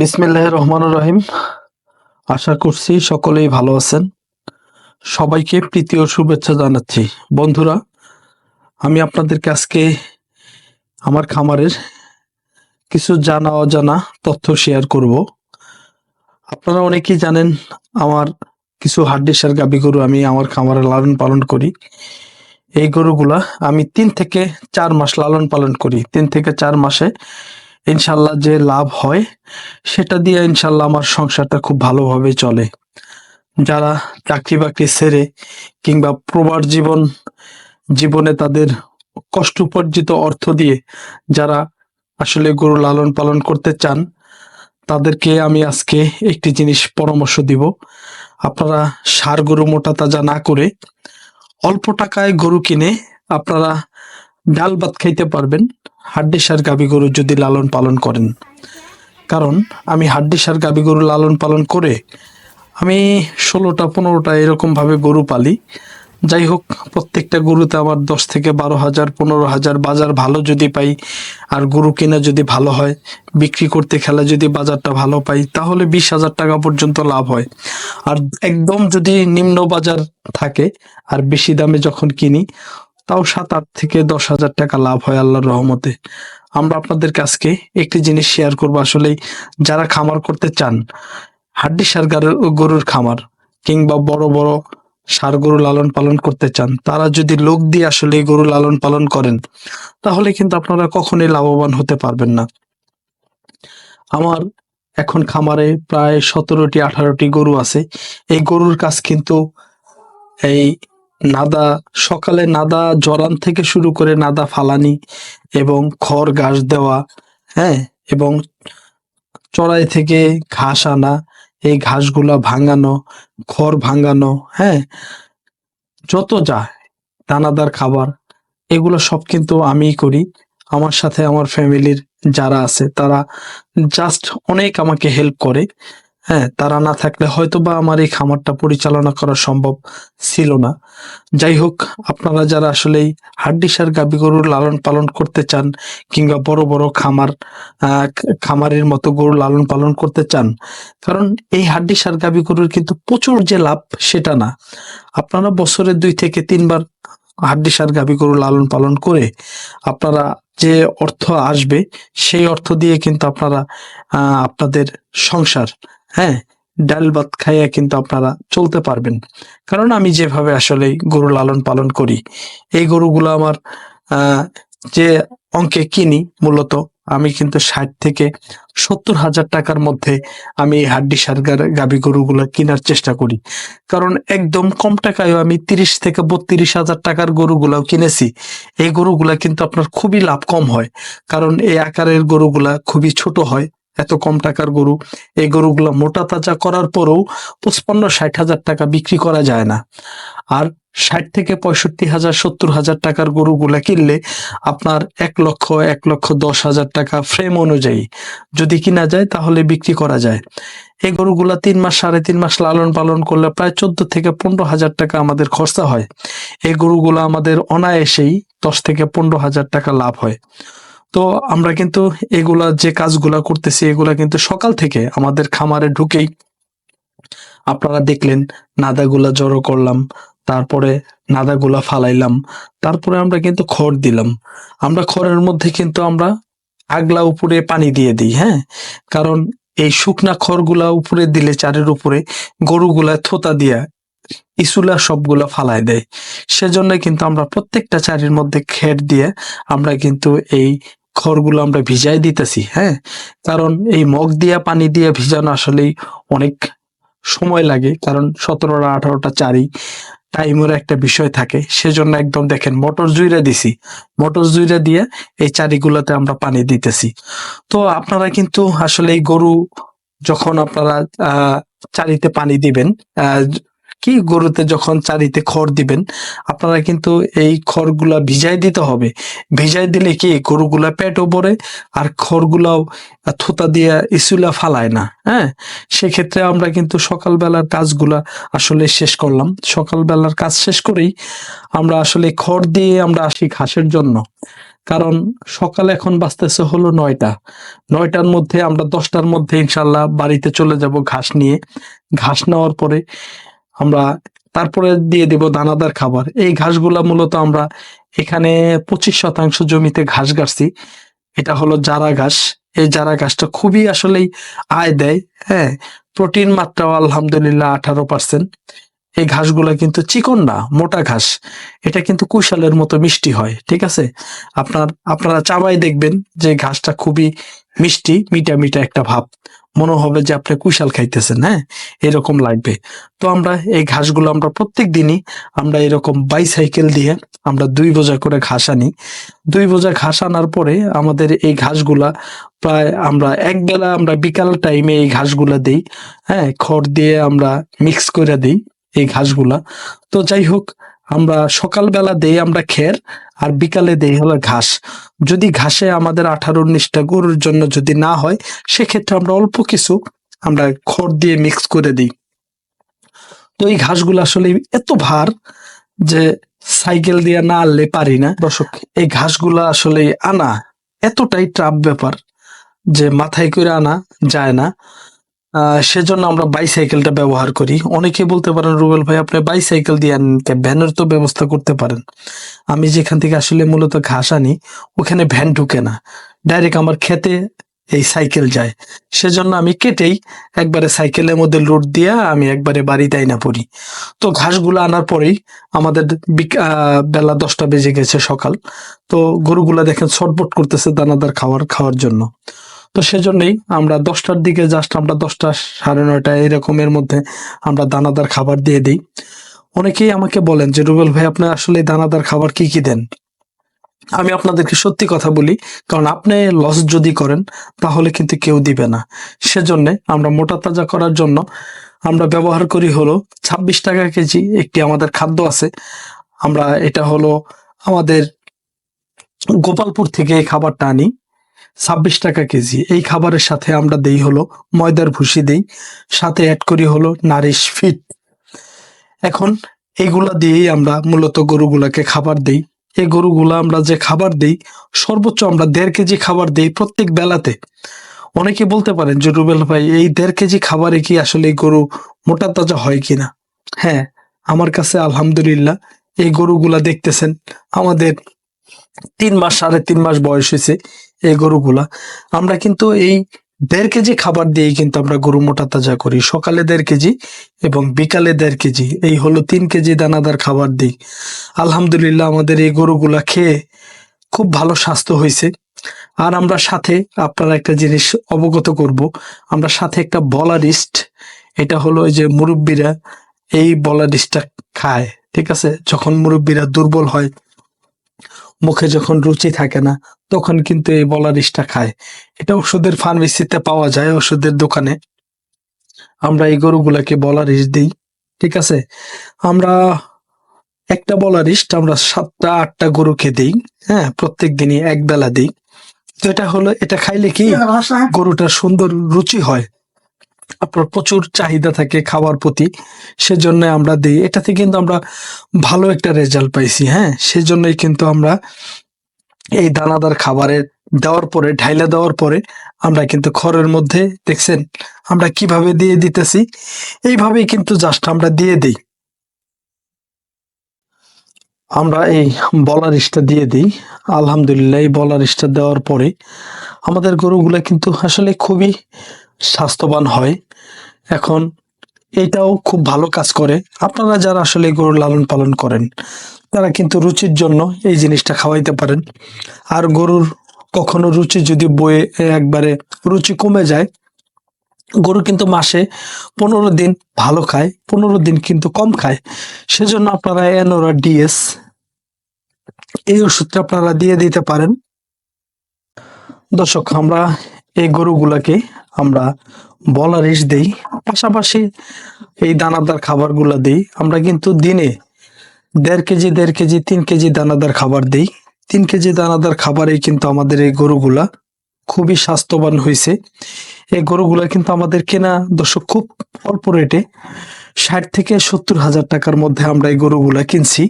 বিসমিল্লাহ রহমান রহিম। আশা করছি সকলেই ভালো আছেন। সবাইকে প্রীতি ও শুভেচ্ছা জানাচ্ছি। বন্ধুরা, আমি আপনাদেরকে আজকে আমার খামারের কিছু জানা অজানা তথ্য শেয়ার করব। আপনারা অনেকেই জানেন, আমার কিছু হাড্ডিসার গাবি গরু আমি আমার খামারে লালন পালন করি। এই গরুগুলা আমি তিন থেকে চার মাস লালন পালন করি। তিন থেকে চার মাসে ইনশাল্লাহ যে লাভ হয়, সেটা দিয়ে ইনশাল্লাহ আমার সংসারটা খুব ভালোভাবে চলে। যারা চাকরি বাকরি ছেড়ে কিংবা প্রবার জীবন, জীবনে তাদের কষ্ট উপার্জিত অর্থ দিয়ে যারা আসলে গরু লালন পালন করতে চান, তাদেরকে আমি আজকে একটি জিনিস পরামর্শ দিব। আপনারা সার গরু মোটা তাজা না করে অল্প টাকায় গরু কিনে আপনারা ডাল ভাত খাইতে পারবেন। হাড্ডি সার গাবি গরু যদি লালন পালন করেন। কারণ আমি হাড্ডি সার গাবি গরু লালন পালন করে আমি ষোলোটা, পনেরোটা এরকমভাবে গরু পালি। যাই হোক, প্রত্যেকটা গরুতে আমার দশ থেকে বারো হাজার, পনেরো হাজার বাজার ভালো যদি পাই, আর গরু কেনা যদি ভালো হয়, বিক্রি করতে খেলা যদি বাজারটা ভালো পাই, তাহলে বিশ হাজার টাকা পর্যন্ত লাভ হয়। আর একদম যদি নিম্ন বাজার থাকে, আর বেশি দামে যখন কিনি তাও সাত আট থেকে দশ হাজার টাকা লাভ হয় আল্লাহর রহমতে। আমরা আপনাদেরকে আজকে একটি জিনিস শেয়ার করব। আসলে যারা খামার করতে চান, হাড্ডি সার গারু- গরুর খামার কিংবা বড় বড় সার গরু লালন পালন করতে চান, তারা যদি লোক দিয়ে আসলে গরু লালন পালন করেন, তাহলে কিন্তু আপনারা কখনোই লাভবান হতে পারবেন না। আমার এখন খামারে প্রায় সতেরোটি, আঠারোটি গরু আছে। এই গরুর কাজ কিন্তু এই নাদা, সকালে নাদা জরান থেকে শুরু করে নাদা ফালানি এবং খড় ঘাস দেওয়া হ্যাঁ এবং চড়াই থেকে ঘাস আনা, এই ঘাসগুলা ভাঙানো, খড় ভাঙানো হ্যাঁ যত যা দানাদার খাবার, এগুলো সব কিন্তু আমিই করি। আমার সাথে আমার ফ্যামিলির যারা আছে, তারা জাস্ট অনেক আমাকে হেল্প করে। হ্যাঁ তারা না থাকলে হয়তো বা আমার এই খামারটা পরিচালনা করা সম্ভব ছিল না। যাই হোক, আপনারা যারা আসলে হাড্ডিসার গাবি গরুর লালন পালন করতে চান কিংবা বড় বড় খামার খামারের মতো গরু লালন পালন করতে চান, কারণ এই হাড্ডিসার গাবি গরুর কিন্তু প্রচুর যে লাভ সেটা না। আপনারা বছরে দুই থেকে তিনবার হাড্ডিসার গাবি গরু লালন পালন করে আপনারা যে অর্থ আসবে, সেই অর্থ দিয়ে কিন্তু আপনারা আপনাদের সংসার হ্যাঁ ডাল ভাত খাইয়া কিন্তু আপনারা চলতে পারবেন। কারণ আমি যেভাবে আসলে গরু লালন পালন করি, এই গরুগুলো আমার যে অঙ্কে কিনি মূলত আমি কিন্তু ষাট থেকে সত্তর হাজার টাকার মধ্যে আমি হাড্ডি সার গাবি গরুগুলো কেনার চেষ্টা করি। কারণ একদম কম টাকায় আমি তিরিশ থেকে বত্রিশ হাজার টাকার গরুগুলাও কিনেছি। এই গরুগুলা কিন্তু আপনার খুবই লাভ কম হয়। কারণ এই আকারের গরুগুলা খুবই ছোট হয়। এত কম টাকার গরু, এই গরুগুলা মোটা তাজা করার পরেও পঁচপান্ন, ষাট হাজার টাকা বিক্রি করা যায় না। আর ষাট থেকে পঁয়ষট্টি হাজার, সত্তর হাজার টাকার গরুগুলা কিনলে আপনার এক লক্ষ এক লক্ষ দশ হাজার টাকা ফ্রেম অনুযায়ী যদি কিনা যায় তাহলে বিক্রি করা যায়। এই গরুগুলা তিন মাস, সাড়ে তিন মাস লালন পালন করলে প্রায় চোদ্দ থেকে পনেরো হাজার টাকা আমাদের খরচা হয়। এই গরুগুলো আমাদের অনায়াসেই দশ থেকে পনেরো হাজার টাকা লাভ হয়। তো আমরা কিন্তু এগুলা যে কাজগুলা করতেছি, এগুলা কিন্তু সকাল থেকে আমাদের খামারে ঢুকেই আপনারা দেখলেন, নাদাগুলা জড়ো করলাম, তারপরে নাদাগুলা ফালাইলাম, তারপরে আমরা কিন্তু খড় দিলাম। আমরা খড়ের মধ্যে কিন্তু আমরা আগলা উপরে পানি দিয়ে দিই হ্যাঁ? কারণ এই শুকনা খড়গুলা উপরে দিলে চারের উপরে গরুগুলা থোতা দিয়া ইসুলা সবগুলা ফালাই দেয়। সেজন্য কিন্তু আমরা প্রত্যেকটা চারির মধ্যে খের দিয়ে আমরা কিন্তু এই খড়গুলো আমরা ভিজাই দিতেছি হ্যাঁ? কারণ এই মগ দিয়া, পানি দিয়ে ভিজানো আসলেই অনেক সময় লাগে, কারণ সতেরোটা, আঠারোটা চারি টাইমের একটা বিষয় থাকে। সেজন্য একদম দেখেন, মোটর জুইরা দিছি। মোটর জুইরা দিয়ে এই চারিগুলোতে আমরা পানি দিতেছি। তো আপনারা কিন্তু আসলে এই গরু যখন আপনারা চারিতে পানি দিবেন কি গরুতে যখন চারিতে খড় দিবেন, আপনারা কিন্তু এই খড়গুলা ভিজাই দিতে হবে। ভিজাই দিলে কি গরুগুলা পেটও ভরে, আর খড়গুলাও থোতা দিয়ে ইসুলা ফালায় না হ্যাঁ? সেক্ষেত্রে আমরা কিন্তু সকালবেলার কাজগুলা আসলে শেষ করলাম। সকালবেলার কাজ শেষ করেই আমরা আসলে খড় দিয়ে আমরা আসি ঘাসের জন্য। কারণ সকালে এখন বাঁচতেছে হলো নয়টা। নয়টার মধ্যে আমরা দশটার মধ্যে ইনশাল্লাহ বাড়িতে চলে যাব ঘাস নিয়ে। ঘাস নেওয়ার পরে আমরা তারপরে দিয়ে দেব দানাদার খাবার। এই ঘাসগুলা মূলত আমরা এখানে পঁচিশ শতাংশ জমিতে ঘাস গাড়ছি। এটা হলো জারা ঘাস। এই জারা ঘাসটা খুবই আসলেই আয় দেয় হ্যাঁ। প্রোটিন মাত্রাও আলহামদুলিল্লাহ আঠারো পার্সেন্ট। এই ঘাসগুলা কিন্তু চিকন না, মোটা ঘাস। এটা কিন্তু কুশালের মতো মিষ্টি হয়, ঠিক আছে? আপনার, আপনারা চাবাই দেখবেন যে ঘাসটা খুবই মিষ্টি, মিঠা মিঠা একটা ভাব। মনে হবে যে আপনি কুশাল খাইতেছেন হ্যাঁ? এরকম লাগবে। তো আমরা এই ঘাসগুলো আমরা প্রত্যেক দিনই আমরা এরকম বাইসাইকেল দিয়ে আমরা দুই বোঝা করে ঘাস আনি। দুই বোঝা ঘাস আনার পরে আমাদের এই ঘাসগুলা প্রায় আমরা এক বেলা আমরা বিকাল টাইমে এই ঘাসগুলা দেই হ্যাঁ? খড় দিয়ে আমরা মিক্স করে দিই এই ঘাসগুলা। তো যাই হোক, আমরা সকালবেলা দেই আমরা খের আর বিকালে দেই হলো ঘাস। যদি ঘাসে আমাদের আঠারো উনিশটা গরুর জন্য যদি না হয় সেক্ষেত্রে আমরা অল্প কিছু আমরা খড় দিয়ে মিক্স করে দিই। তো এই ঘাসগুলো আসলে এত ভার যে সাইকেল দিয়ে না আনলে পারি না। দর্শক এই ঘাসগুলো আসলে আনা এতটাই ট্রাপ ব্যাপার যে মাথায় করে আনা যায় না। সেজন্য আমরা বাইসাইকেলটা ব্যবহার করি। অনেকে বলতে পারেন, রুবেল ভাই, আপনি বাইসাইকেল দিয়ে? ভ্যানের তো ব্যবস্থা করতে পারেন। আমি যেখান থেকে আসলে মূলত ঘাস আনি, ওখানে ভ্যান ঢুকে না। ডাইরেক্ট আমার খেতে এই সাইকেল যায়। সেজন্য আমি কেটেই একবারে সাইকেলের মধ্যে লোড দিয়ে আমি একবারে বাড়িতে না পড়ি। তো ঘাসগুলো আনার পরেই আমাদের বেলা দশটা বেজে গেছে সকাল। তো গরুগুলা দেখেন ছটপট করতেছে দানাদার খাওয়ার খাওয়ার জন্য। তো সেজন্যই আমরা দশটার দিকে জাস্ট আমরা দশটা সাড়ে নয়টা এরকমের মধ্যে আমরা দানাদার খাবার দিয়ে দিই। অনেকেই আমাকে বলেন যে, রুবেল ভাই, আপনি আসলে দানাদার খাবার কি কি দেন? আমি আপনাদেরকে সত্যি কথা বলি, কারণ আপনি লস যদি করেন, তাহলে কিন্তু কেউ দিবে না। সেজন্য আমরা মোটা তাজা করার জন্য আমরা ব্যবহার করি হলো ছাব্বিশ টাকা কেজি একটি আমাদের খাদ্য আছে। আমরা এটা হলো আমাদের গোপালপুর থেকে এই খাবারটা আনি। ছাব্বিশ টাকা কেজি। এই খাবারের সাথে আমরা দেই হলো ময়দার ভুসি দেই, সাথে অ্যাড করি হলো নারিশ ফিট। এখন এইগুলা দিয়েই আমরা মূলত গরুগুলাকে খাবার দেই। এই গরুগুলা আমরা যে খাবার দেই, সর্বোচ্চ আমরা দেড় কেজি খাবার দেই প্রত্যেক বেলাতে। অনেকে বলতে পারেন যে, রুবেল ভাই, এই দেড় কেজি খাবারে কি আসলে এই গরু মোটা তাজা হয় কিনা? হ্যাঁ আমার কাছে আলহামদুলিল্লাহ এই গরুগুলা দেখতেছেন। আমাদের তিন মাস, সাড়ে তিন মাস বয়স হয়েছে। এই গরুগুলা। আমরা কিন্তু এই দেড় কেজি খাবার দিয়েই কিন্তু আমরা গরু মোটা তাজা করি। সকালে দেড় কেজি এবং বিকালে দেড় কেজি। এই হলো তিন কেজি দানাদার খাবার দিই। আলহামদুলিল্লাহ আমাদের এই গরুগুলা খেয়ে খুব ভালো স্বাস্থ্য হয়েছে আর আমরা সাথে আপনারা একটা জিনিস অবগত করব। আমরা সাথে একটা বলারিস্ট, এটা হলো ওই যে মুরব্বীরা এই বলারিস্টটা খায়, ঠিক আছে? যখন মুরব্বীরা দুর্বল হয় মুখে যখন রুচি থাকে না তখন কিন্তু এই বলারিসটা খায়। এটা ওষুধের ফার্মেসিতে পাওয়া যায় ওষুধের দোকানে। আমরা এই গরুগুলাকে বলারিস দিই ঠিক আছে? আমরা একটা বলারিস্ট আমরা সাতটা আটটা গরুকে দিই হ্যাঁ প্রত্যেক দিনই এক বেলা দিই। তো এটা হলো এটা খাইলে কি গরুটার সুন্দর রুচি হয়। আপনার প্রচুর চাহিদা থাকে খাওয়ার প্রতি, সেজন্য আমরা দিই। এটাতে কিন্তু আমরা ভালো একটা রেজাল্ট পাইছি হ্যাঁ? সেজন্যই কিন্তু আমরা এই দানাদার খাবারের দেওয়ার পরে, ঢাইলা দেওয়ার পরে আমরা কিন্তু খড়ের মধ্যে, দেখছেন? আমরা কীভাবে দিয়ে দিতেছি? এইভাবেই কিন্তু জাস্ট আমরা দিয়ে দিই। আমরা এই বলারিসটা দিয়ে দিই। আলহামদুলিল্লাহ, এই বলারিসটা দেওয়ার পরে আমাদের গরুগুলা কিন্তু আসলে খুবই স্বাস্থ্যবান হয়। এখন এটাও খুব ভালো কাজ করে। আপনারা যারা আসলে গরু লালন পালন করেন, তারা কিন্তু রুচির জন্য এই জিনিসটা খাওয়াইতে পারেন। আর গরুর কখনো রুচি যদি বয়ে একবারে রুচি কমে যায়, গরু কিন্তু মাসে পনেরো দিন ভালো খায়, পনেরো দিন কিন্তু কম খায়। সেজন্য আপনারা এনোরা ডিএস, এই ওষুধটা আপনারা দিয়ে দিতে পারেন। দর্শক, আমরা এই গরুগুলাকে আমরা বলারিস দিই, পাশাপাশি এই দানাদার খাবারগুলা দিই। আমরা কিন্তু দিনে দেড় কেজি দেড় কেজি, তিন কেজি দানাদার খাবার দিই। তিন কেজি দানাদার খাবারেই কিন্তু আমাদের এই গরুগুলা খুবই স্বাস্থ্যবান হয়েছে এই গরুগুলা কিন্তু আমাদের কেনা দর্শক খুব অল্প রেটে ষাট থেকে সত্তর হাজার টাকার মধ্যে আমরা এই গরুগুলা কিনছি।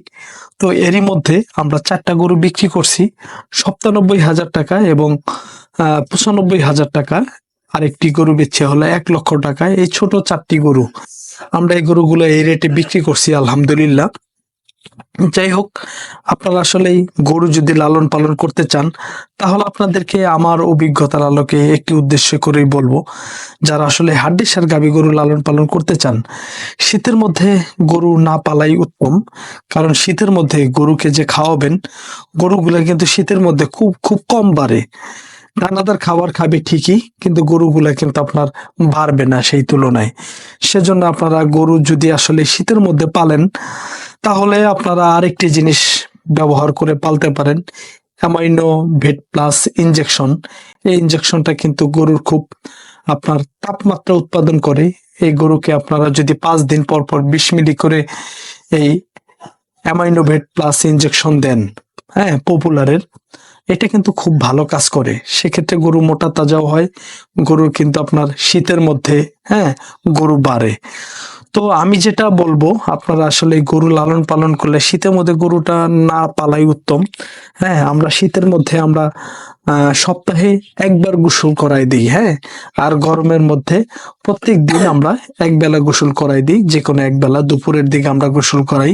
তো এরই মধ্যে আমরা চারটা গরু বিক্রি করছি, সপ্তানব্বই হাজার টাকা এবং পঁচানব্বই হাজার টাকা আরেকটি গরু বেচছে হলো এক লক্ষ টাকায়। এই ছোট চারটি গরু আমরা এই গরুগুলো এই রেটে বিক্রি করছি, আলহামদুলিল্লাহ। যাই হোক, আপনারা আসলে গরু যদি লালন পালন করতে চান, তাহলে আপনাদেরকে আমার অভিজ্ঞতার আলোকে একটি উদ্দেশ্য করেই বলব, যারা আসলে হাড্ডিসার গাবি গরু লালন পালন করতে চান, শীতের মধ্যে গরু না পালাই উত্তম, কারণ শীতের মধ্যে গরুকে যে খাওয়াবেন, গরুগুলা কিন্তু শীতের মধ্যে খুব খুব কম বাড়ে। দানাদার খাবার খাবে ঠিকই, কিন্তু গরুগুলা কিন্তু আপনার বাড়বে না সেই তুলনায়। সেজন্য আপনারা গরু যদি আসলে শীতের মধ্যে পালেন, তাহলে আপনারা আরেকটি জিনিস ব্যবহার করে পালতে পারেন, অ্যামাইনো ভেট প্লাস ইনজেকশন। এই ইনজেকশনটা কিন্তু গরুর খুব আপনার তাপমাত্রা উৎপাদন করে। এই গরুকে আপনারা যদি পাঁচ দিন পর পর বিশ মিলি করে এই অ্যামাইনোভেট প্লাস ইনজেকশন দেন হ্যাঁ পপুলারের এটা কিন্তু খুব ভালো কাজ করে। সেক্ষেত্রে গরু মোটা তাজাও হয়, গরু কিন্তু আপনার শীতের মধ্যে হ্যাঁ গরু বাড়ে। তো আমি যেটা বলব, আপনারা আসলে গরু লালন পালন করলে শীতের মধ্যে গরুটা না পালাই উত্তম। হ্যাঁ আমরা শীতের মধ্যে আমরা সপ্তাহে একবার গোসল করাই দিই হ্যাঁ। আর গরমের মধ্যে প্রত্যেক দিন আমরা এক বেলা গোসল করাই দিই যে কোনো এক বেলা দুপুরের দিকে আমরা গোসল করাই।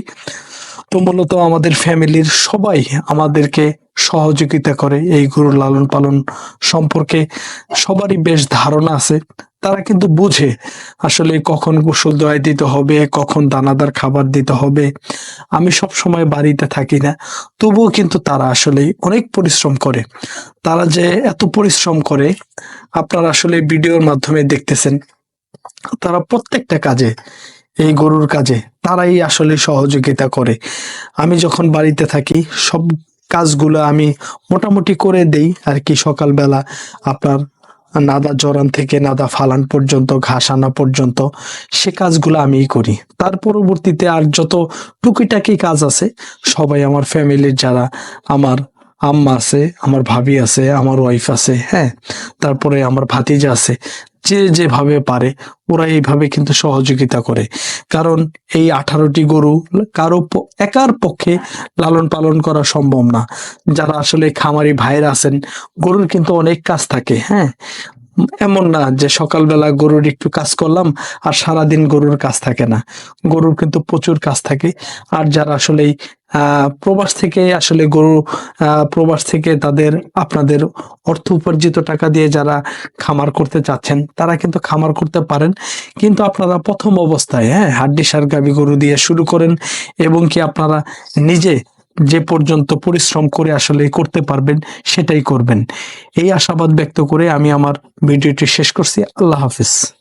তো মূলত আমাদের ফ্যামিলির সবাই আমাদেরকে সহযোগিতা করে এই গরু লালন পালন সম্পর্কে সবারই বেশ ধারণা আছে। তারা কিন্তু বুঝে আসলে কখন গোসল দোয়াই দিতে হবে, কখন দানাদার খাবার দিতে হবে। আমি সব সময় বাড়িতে থাকি না, তবুও কিন্তু তারা আসলে অনেক পরিশ্রম করে। তারা যে এত পরিশ্রম করে, আপনারা আসলে ভিডিওর মাধ্যমে দেখতেছেন, তারা প্রত্যেকটা কাজে, এই গরুর কাজে, তারাই আসলে সহযোগিতা করে। আমি যখন বাড়িতে থাকি, সব কাজগুলো আমি মোটামুটি করে দেই আর কি সকালবেলা আপনার নাদা জরান থেকে নাদা ফালান পর্যন্ত ঘাস আনা পর্যন্ত সে কাজগুলো আমিই করি। তার পরবর্তীতে আর যত টুকিটাকি কাজ আছে, সবাই আমার ফ্যামিলির যারা আমার আম্মা আছে, আমার ভাবি আছে, আমার ওয়াইফ আছে হ্যাঁ? তারপরে আমার ভাতিজা আছে, যে যেভাবে পারে, ওরা এইভাবে কিন্তু সহযোগিতা করে। কারণ এই আঠারোটি গরু কারও একার পক্ষে লালন পালন করা সম্ভব না। যারা আসলে খামারি ভাইরা আছেন, গরুর কিন্তু অনেক কাজ থাকে হ্যাঁ? এমন না যে সকালবেলা গরুর একটু কাজ করলাম আর সারাদিন গরুর কাজ থাকে না। গরুর কিন্তু প্রচুর কাজ থাকে। আর যারা আসলে আহ, প্রবাস থেকে আসলে গরু প্রবাস থেকে তাদের, আপনাদের অর্থ উপার্জিত টাকা দিয়ে যারা খামার করতে চাচ্ছেন, তারা কিন্তু খামার করতে পারেন। কিন্তু আপনারা প্রথম অবস্থায় হ্যাঁ হাড্ডি সার গাভী গরু দিয়ে শুরু করেন এবং কি আপনারা নিজে যে পর্যন্ত পরিশ্রম করে আসলে করতে পারবেন, সেটাই করবেন। এই আশাবাদ ব্যক্ত করে আমি আমার ভিডিওটি শেষ করছি। আল্লাহ হাফিজ।